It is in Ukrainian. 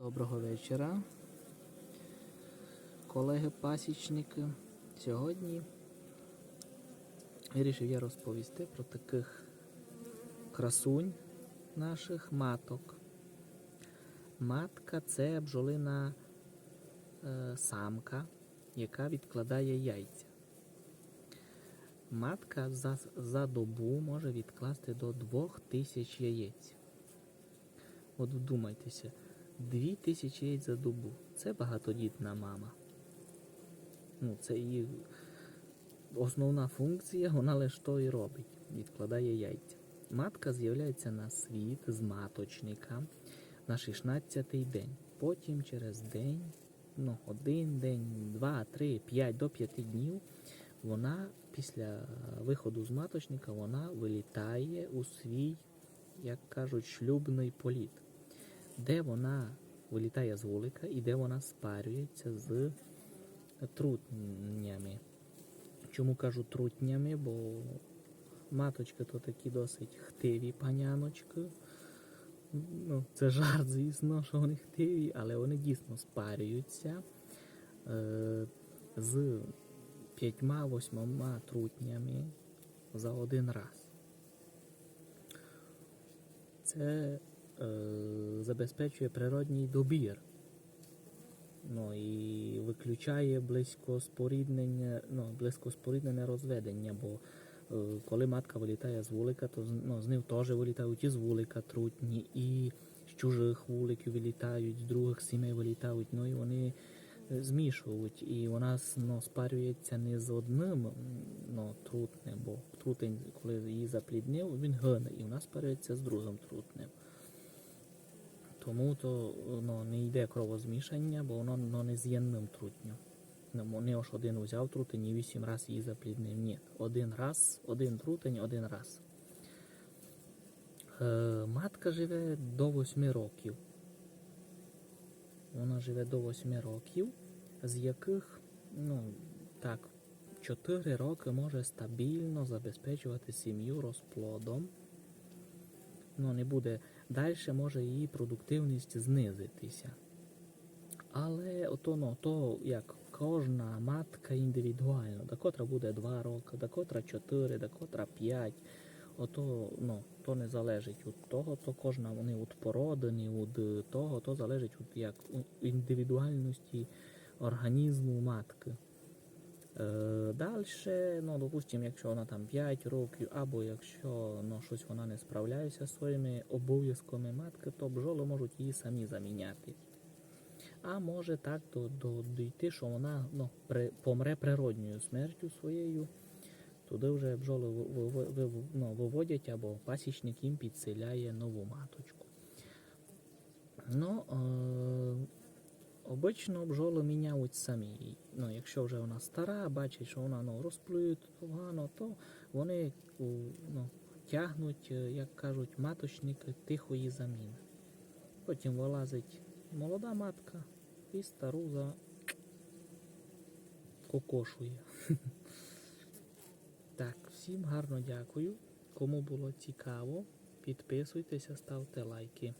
Доброго вечора, колеги-пасічники. Сьогодні вирішив я розповісти про таких красунь наших маток. Матка це бджолина е, самка, яка відкладає яйця. Матка за, за добу може відкласти до 2000 яєць. От вдумайтеся, 2000 яєць за добу. Це багатодітна мама. Ну, це її основна функція, вона лише то і робить. Відкладає яйця. Матка з'являється на світ з маточника на 16-й день. Потім через день, ну, один день, два, три, п'ять до п'яти днів вона після виходу з маточника вона вилітає у свій, як кажуть, шлюбний політ, де вона вилітає з вулика і де вона спарюється з трутнями. Чому кажу трутнями? Бо маточки то такі досить хтиві паняночки. Ну, це жарт, звісно, що вони хтиві, але вони дійсно спарюються е, з п'ятьма-восьмома трутнями за один раз. Це забезпечує природній добір. Ну і виключає близькоспоріднення, ну, близькоспоріднене розведення, бо е, коли матка вилітає з вулика, то ну, з ним теж вилітають і з вулика трутні, і з чужих вуликів вилітають, з других сімей вилітають, ну і вони е, змішують. І вона ну, спарюється не з одним ну, трутнем, бо трутень, коли її запліднив, він гине, і вона спарюється з другим трутнем. Тому то ну, не йде кровозмішання, бо воно ну, не з єдним трутнем. Ну, Не ось один взяв трутень і вісім раз її запліднив. Ні. Один раз, один трутень, один раз. Е, матка живе до 8 років. Вона живе до 8 років, з яких, ну, так, 4 роки може стабільно забезпечувати сім'ю розплодом ну, не буде далі, може її продуктивність знизитися. Але ото, ну, то як кожна матка індивідуально, до котра буде 2 роки, до котра 4, до котра 5. Ото, ну, то не залежить від того, то кожна вони від породи, від того, то залежить від як індивідуальності організму матки. Е, Далі, ну, допустимо, якщо вона там 5 років, або якщо ну, щось вона не справляється зі своїми обов'язками матки, то бджоли можуть її самі заміняти. А може так до, до, дійти, що вона ну, при, помре природньою смертю своєю, туди вже бджоли ви- ви- ви- ну, виводять або пасічник їм підселяє нову маточку. Ну, е, Обично бджоли міняють самі. Ну, якщо вже вона стара, бачать, що вона ну, розплює погано, то вони ну, тягнуть, е, як кажуть, маточники тихої заміни. Потім вилазить молода матка і стару за кокошує. Так, всім гарно дякую. Кому було цікаво, підписуйтеся, ставте лайки.